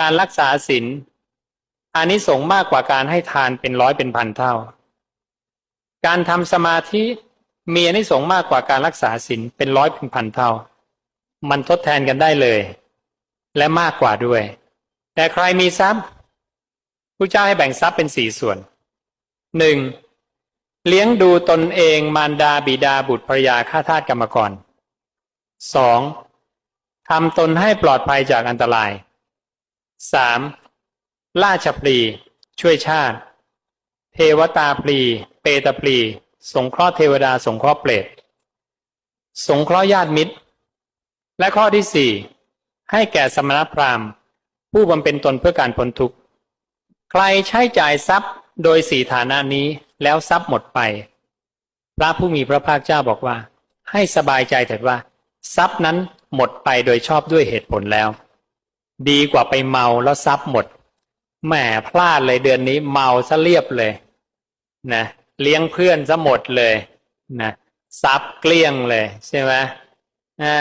การรักษาศีลอานิสงส์มากกว่าการให้ทานเป็นร้อยเป็นพันเท่า การทำสมาธิมีอานิสงส์มากกว่าการรักษาศีลเป็นร้อยเป็นพันเท่า มันทดแทนกันได้เลย และมากกว่าด้วย แต่ใครมีทรัพย์พระเจ้าให้แบ่งทรัพย์เป็นสี่ส่วนหนึ่งเลี้ยงดูตนเองมารดาบิดาบุตรภรยาข้าทาสกรรมกรสองทำตนให้ปลอดภัยจากอันตราย สามราชพลีช่วยชาติ เทวตาพลีเปตพลีสงเคราะห์เทวดาสงเคราะห์เปรตสงเคราะห์ญาติมิตร และข้อที่สี่ให้แก่สมณพราหมณ์ผู้บำเพ็ญตนเพื่อการพ้นทุกข์ ใครใช้จ่ายทรัพย์โดยสี่ฐานะนี้แล้วทรัพย์หมดไป พระผู้มีพระภาคเจ้าบอกว่า ให้สบายใจเถิดว่า ทรัพย์นั้นหมดไปโดยชอบด้วยเหตุผลแล้ว ดีกว่าไปเมาแล้วทรัพย์หมดแหมพลาดเลยเดือนนี้เมาซะเรียบเลยนะเลี้ยงเพื่อนซะหมดเลยนะทรัพย์เกลี้ยงเลยใช่ไหมอ่า